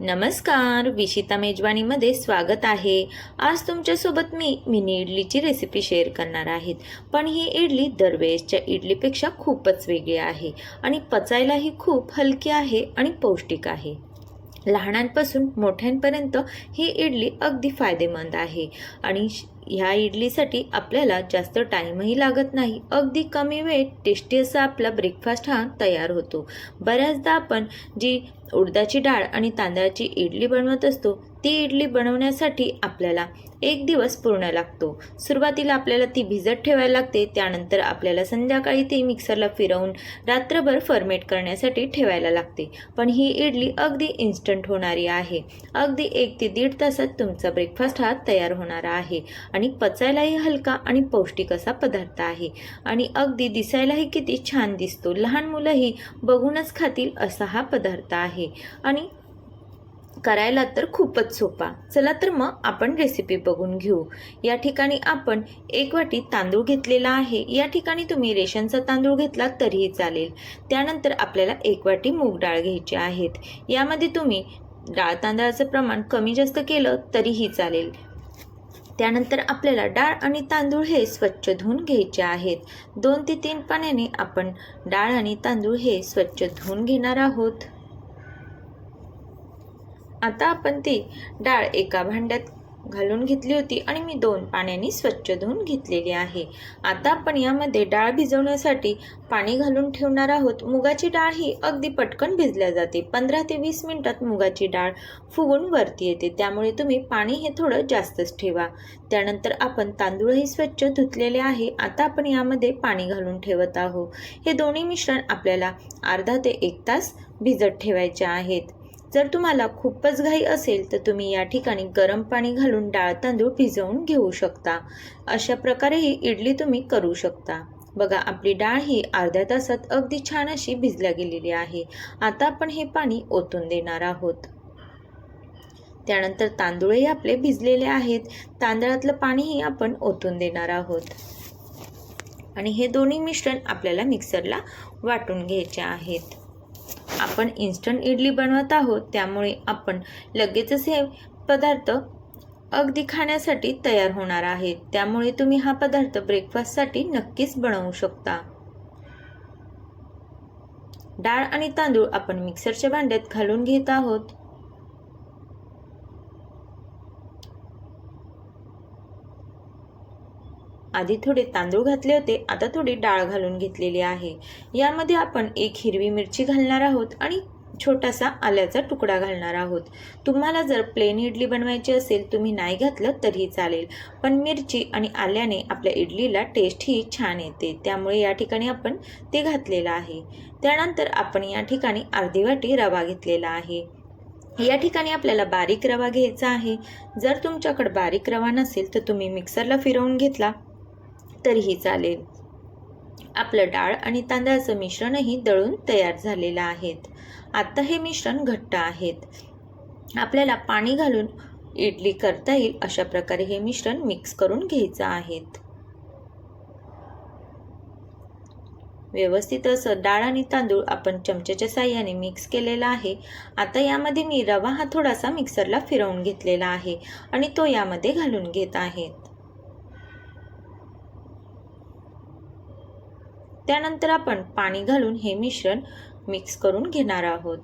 नमस्कार विशिता मेजवानीमध्ये स्वागत आहे. आज तुमच्यासोबत मी मिनी इडलीची रेसिपी शेअर करणार आहेत. पण ही इडली दरवेळेसच्या इडलीपेक्षा खूपच वेगळी आहे आणि पचायलाही खूप हलकी आहे आणि पौष्टिक आहे. लहानांपासून मोठ्यांपर्यंत ही इडली अगदी फायदेमंद आहे आणि श- ह्या इडलीसाठी आपल्याला जास्त टाईमही लागत नाही अगदी कमी वेळेत टेस्टी असा आपला ब्रेकफास्ट हा तयार होतो. बऱ्याचदा आपण जी उडदाची डाळ आणि तांदळाची इडली बनवत असतो ती इडली बनवण्यासाठी आपल्याला एक दिवस पूर्ण लागतो. सुरुवातीला आपल्याला ती भिजत ठेवायला लागते त्यानंतर आपल्याला संध्याकाळी ती मिक्सरला फिरवून रात्रभर फर्मेट करण्यासाठी ठेवायला लागते. पण ही इडली अगदी इन्स्टंट होणारी आहे. अगदी एक ते दीड तासात तुमचा ब्रेकफास्ट हा तयार होणारा आहे. आणि पचायलाही हलका आणि पौष्टिक असा पदार्थ आहे. आणि अगदी दिसायलाही किती छान दिसतो. लहान मुलंही बघूनच खातील असा हा पदार्थ आहे. आहे. आणि करायला तर खूपच सोपा. चला तर मग आपण रेसिपी बघून घेऊ. या ठिकाणी आपण एक वाटी तांदूळ घेतलेला आहे. या ठिकाणी तुम्ही रेशनचा तांदूळ घेतला तरीही चालेल. त्यानंतर आपल्याला एक वाटी मूग डाळ घ्यायची आहेत. यामध्ये तुम्ही डाळ तांदळाचं प्रमाण कमी जास्त केलं तरीही चालेल. त्यानंतर आपल्याला डाळ आणि तांदूळ हे स्वच्छ धुवून घ्यायचे आहेत. दोन ते तीन पाण्याने आपण डाळ आणि तांदूळ हे स्वच्छ धुवून घेणार आहोत. आता आपण ती डाळ एका भांड्यात घालून घेतली होती आणि मी दोन पाण्याने स्वच्छ धुवून घेतलेली आहे. आता आपण यामध्ये डाळ भिजवण्यासाठी पाणी घालून ठेवणार आहोत. मुगाची डाळ ही अगदी पटकन भिजल्या जाते. पंधरा ते वीस मिनटात मुगाची डाळ फुगून वरती येते. त्यामुळे तुम्ही पाणी हे थोडं जास्तच ठेवा. त्यानंतर आपण तांदूळही स्वच्छ धुतलेले आहे. आता आपण यामध्ये पाणी घालून ठेवत आहोत. हे दोन्ही मिश्रण आपल्याला अर्धा ते एक तास भिजत ठेवायचे आहेत. जर तुम्हाला खूपच घाई असेल तर तुम्ही या ठिकाणी गरम पाणी घालून डाळ तांदूळ भिजवून घेऊ शकता. अशा प्रकारे ही इडली तुम्ही करू शकता. बघा आपली डाळ ही अर्ध्या तासात अगदी छान अशी भिजल्या गेलेली आहे. आता आपण हे पाणी ओतून देणार आहोत. त्यानंतर तांदूळही आपले भिजलेले आहेत. तांदळातलं पाणीही आपण ओतून देणार आहोत. आणि हे दोन्ही मिश्रण आपल्याला मिक्सरला वाटून घ्यायचे आहेत. आपण इन्स्टंट इडली बनवत आहोत त्यामुळे आपण लगेचच हे पदार्थ अगदी खाण्यासाठी तयार होणार आहेत. त्यामुळे तुम्ही हा पदार्थ ब्रेकफास्टसाठी नक्कीच बनवू शकता. डाळ आणि तांदूळ आपण मिक्सरच्या भांड्यात घालून घेत आहोत. आधी थोडे तांदूळ घातले होते आता थोडी डाळ घालून घेतलेली आहे. यामध्ये आपण एक हिरवी मिरची घालणार आहोत आणि छोटासा आल्याचा तुकडा घालणार आहोत. तुम्हाला जर प्लेन इडली बनवायची असेल तुम्ही नाही घातलं तरीही चालेल. पण मिरची आणि आल्याने आपल्या इडलीला टेस्ट ही छान येते. त्यामुळे या ठिकाणी आपण ते घातलेलं आहे. त्यानंतर आपण या ठिकाणी अर्धी वाटी रवा घेतलेला आहे. या ठिकाणी आपल्याला बारीक रवा घ्यायचा आहे. जर तुमच्याकडे बारीक रवा नसेल तर तुम्ही मिक्सरला फिरवून घेतला. तरीही चालेल. आपलं डाळ आणि तांदळाचं मिश्रणही दळून तयार झालेलं आहेत. आत्ता हे मिश्रण घट्ट आहेत. आपल्याला पाणी घालून इडली करता येईल अशा प्रकारे हे मिश्रण मिक्स करून घ्यायचं आहेत. व्यवस्थित असं डाळ आणि तांदूळ आपण चमच्याच्या साह्याने मिक्स केलेला आहे. आता यामध्ये मी रवा हा थोडासा मिक्सरला फिरवून घेतलेला आहे आणि तो यामध्ये घालून घेत आहेत. त्यानंतर आपण पाणी घालून हे मिश्रण मिक्स करून घेणार आहोत.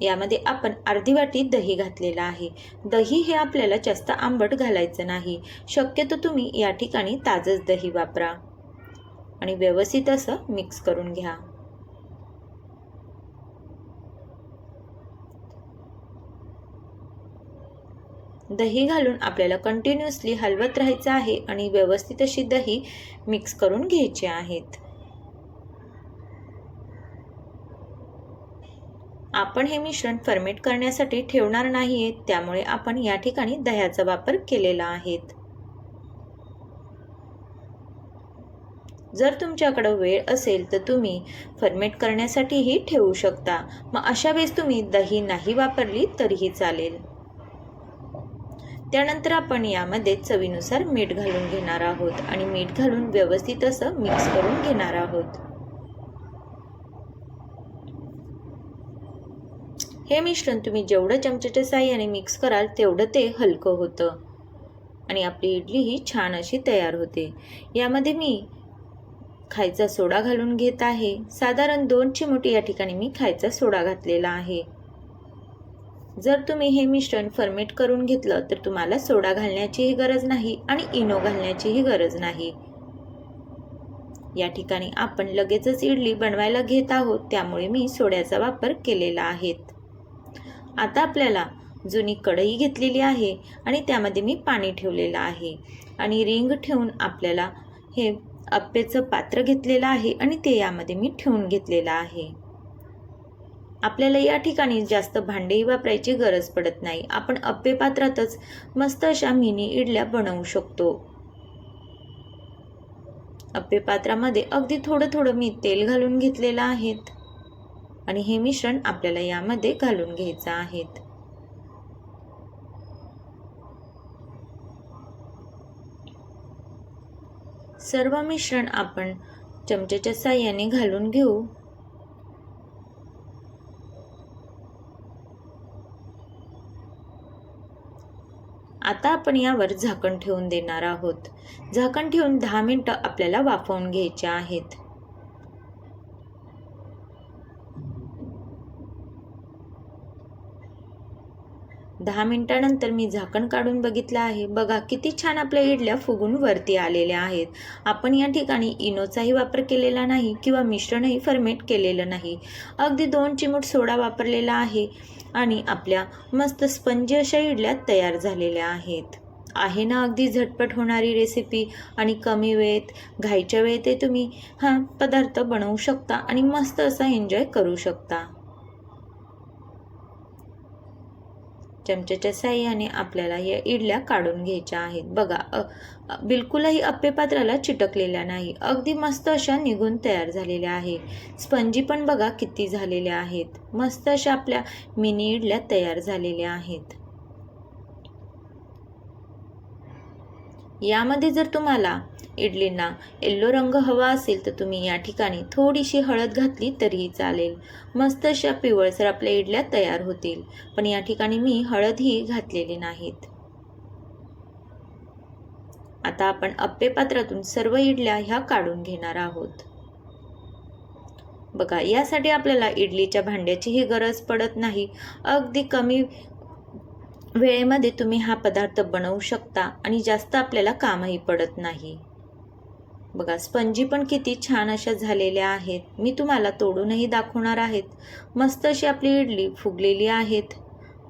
यामध्ये आपण अर्धी वाटी दही घातलेला आहे. दही हे आपल्याला जास्त आंबट घालायचं नाही. शक्यतो तुम्ही या ठिकाणी ताजंच दही वापरा. आणि व्यवस्थित असं मिक्स करून घ्या. दही घालून आपल्याला कंटिन्युअसली हलवत राहायचं आहे आणि व्यवस्थित अशी दही मिक्स करून घ्यायची आहेत. आपण हे मिश्रण फर्मेट करण्यासाठी ठेवणार नाही त्यामुळे आपण या ठिकाणी दह्याचा वापर केलेला आहे जर तुमच्याकडं वेळ असेल तर तुम्ही फर्मेट करण्यासाठीही ठेवू शकता. मग अशा वेळेस तुम्ही दही नाही वापरली तरीही चालेल. त्यानंतर आपण यामध्ये चवीनुसार मीठ घालून घेणार आहोत आणि मीठ घालून व्यवस्थित असं मिक्स करून घेणार आहोत. हे मिश्रण तुम्ही जेवढं चमच्याच्या साह्याने मिक्स कराल तेवढं ते हलकं होतं. आणि आपली इडली ही छान अशी तयार होते. यामध्ये मी खायचा सोडा घालून घेत आहे. साधारण दोन चिमुटी या ठिकाणी मी खायचा सोडा घातलेला आहे. जर तुम्ही हे मिश्रण फर्मेट करून घेतलं तर तुम्हाला सोडा घालण्याचीही गरज नाही आणि इनो घालण्याचीही गरज नाही. या ठिकाणी आपण लगेचच इडली बनवायला घेत आहोत त्यामुळे मी सोड्याचा वापर केलेला आहे. आता आपल्याला जुनी कढई घेतलेली आहे आणि त्यामध्ये मी पाणी ठेवलेलं आहे आणि रिंग ठेवून आपल्याला हे अप्पेचं पात्र घेतलेलं आहे आणि ते यामध्ये मी ठेवून घेतलेलं आहे. आपल्याला या ठिकाणी जास्त भांडेही वापरायची गरज पडत नाही. आपण अप्पे पात्रातच मस्त अशा मिनी इडल्या बनवू शकतो. अप्पे पात्रामध्ये अगदी थोडं थोडं मी तेल घालून घेतलेलं आहेत. आणि हे मिश्रण आपल्याला यामध्ये घालून घ्यायचं आहेत. सर्व मिश्रण आपण चमच्याच्या साह्याने घालून घेऊ. आता आपण यावर झाकण ठेवून देणार आहोत. झाकण ठेवून दहा मिनटं आपल्याला वाफवून घ्यायचे आहेत. दहा मिनिटानंतर मी झाकण काढून बघितलं आहे. बघा किती छान आपल्या इडल्या फुगून वरती आलेल्या आहेत. आपण या ठिकाणी इनोचाही वापर केलेला नाही किंवा मिश्रणही फर्मेट केलेलं नाही. अगदी दोन चिमूट सोडा वापरलेला आहे आणि आपल्या मस्त स्पंजी अशा इडल्या तयार झालेल्या आहेत. आहे ना अगदी झटपट होणारी रेसिपी आणि कमी वेळेत घाईच्या वेळेत तुम्ही हा पदार्थ बनवू शकता आणि मस्त असा एन्जॉय करू शकता. चमच्याच्या साह्याने आपल्याला या इडल्या काढून घ्यायच्या आहेत. बघा बिलकुलही अप्पे पात्राला चिटकलेल्या नाही. अगदी मस्त अशा निघून तयार झालेल्या आहे स्पंजी पण बघा किती झालेल्या आहेत. मस्त अशा आपल्या मिनी इडल्या तयार झालेल्या आहेत. यामध्ये जर तुम्हाला इडलींना येल्लो रंग हवा असेल तर तुम्ही या ठिकाणी थोडीशी हळद घातली तरीही चालेल. मस्त अशा पिवळसर आपल्या इडल्या तयार होतील. पण या ठिकाणी मी हळदही घातलेली नाहीत. आता आपण अप्पे पात्रातून सर्व इडल्या ह्या काढून घेणार आहोत. बघा यासाठी आपल्याला इडलीच्या भांड्याचीही गरज पडत नाही. अगदी कमी वेळेमध्ये तुम्ही हा पदार्थ बनवू शकता आणि जास्त आपल्याला कामही पडत नाही. बघा स्पंजी पण किती छान अशा झालेल्या आहेत. मी तुम्हाला तोडूनही दाखवणार आहेत. मस्त अशी आपली इडली फुगलेली आहेत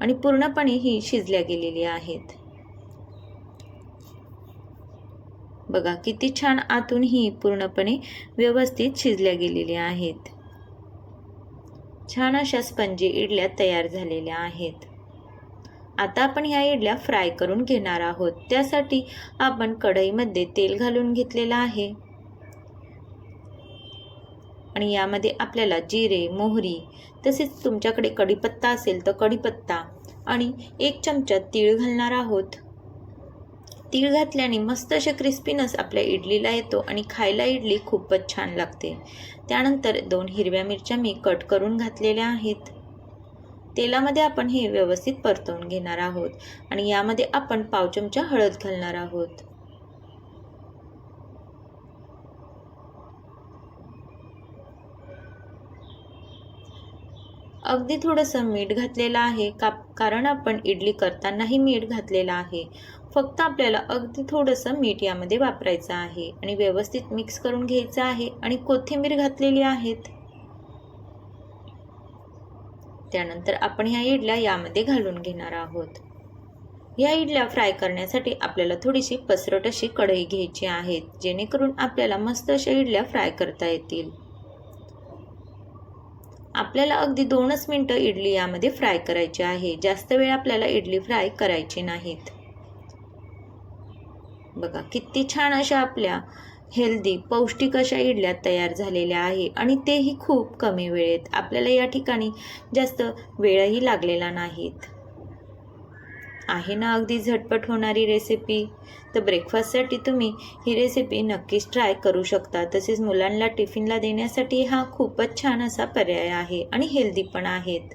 आणि पूर्णपणे ही शिजल्या गेलेली आहेत. बघा किती छान आतून ही पूर्णपणे व्यवस्थित शिजल्या गेलेल्या आहेत. छान अशा स्पंजी इडल्या तयार झालेल्या आहेत. आता आपण ह्या इडल्या फ्राय करून घेणार आहोत. त्यासाठी आपण कढईमध्ये तेल घालून घेतलेलं आहे. आणि यामध्ये आपल्याला जिरे मोहरी तसेच तुमच्याकडे कढीपत्ता असेल तर कढीपत्ता आणि एक चमचा तीळ घालणार आहोत. तीळ घातल्याने मस्त असे क्रिस्पीनस आपल्या इडलीला येतो आणि खायला इडली खूपच छान लागते. त्यानंतर दोन हिरव्या मिरच्या मी कट करून घातलेल्या आहेत. तेलामध्ये आपण हे व्यवस्थित परतवून घेणार आहोत आणि यामध्ये आपण पाव चमचा हळद घालणार आहोत. अगदी थोडंसं मीठ घातलेलं आहे का कारण आपण इडली करतानाही मीठ घातलेलं आहे. फक्त आपल्याला अगदी थोडंसं मीठ यामध्ये वापरायचं आहे आणि व्यवस्थित मिक्स करून घ्यायचं आहे आणि कोथिंबीर घातलेली आहेत. त्यानंतर आपण ह्या इडल्या यामध्ये घालून घेणार आहोत. या इडल्या फ्राय करण्यासाठी आपल्याला थोडीशी पसरट अशी कढई घ्यायची आहे जेणेकरून आपल्याला मस्त अशा इडल्या फ्राय करता येतील. आपल्याला अगदी दोनच मिनटं इडली यामध्ये फ्राय करायची आहे जास्त वेळ आपल्याला इडली फ्राय करायची नाहीत. बघा किती छान अशा आपल्या हेल्दी पौष्टिक अशा इडल्या तयार झालेल्या आहे आणि तेही खूप कमी वेळेत. आपल्याला या ठिकाणी जास्त वेळही लागलेला नाहीत. आहे ना अगदी झटपट होणारी रेसिपी तर ब्रेकफास्टसाठी तुम्ही ही रेसिपी नक्कीच ट्राय करू शकता. तसेच मुलांना टिफिनला देण्यासाठी हा खूपच छान असा पर्याय आहे आणि हेल्दी पण आहेत.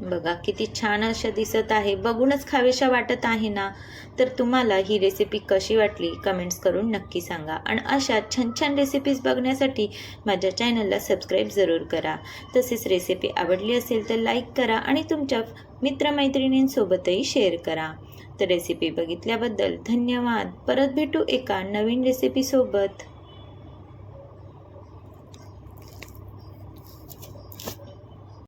बघा किती छान अशा दिसत आहे. बघूनच खावेशा वाटत आहे ना? तर तुम्हाला ही रेसिपी कशी वाटली कमेंट्स करून नक्की सांगा. आणि अशा छान छान रेसिपीज बघण्यासाठी माझ्या चॅनलला सबस्क्राईब जरूर करा. तसेच रेसिपी आवडली असेल तर लाईक करा आणि तुमच्या मित्रमैत्रिणींसोबतही शेअर करा. तर रेसिपी बघितल्याबद्दल धन्यवाद. परत भेटू एका नवीन रेसिपीसोबत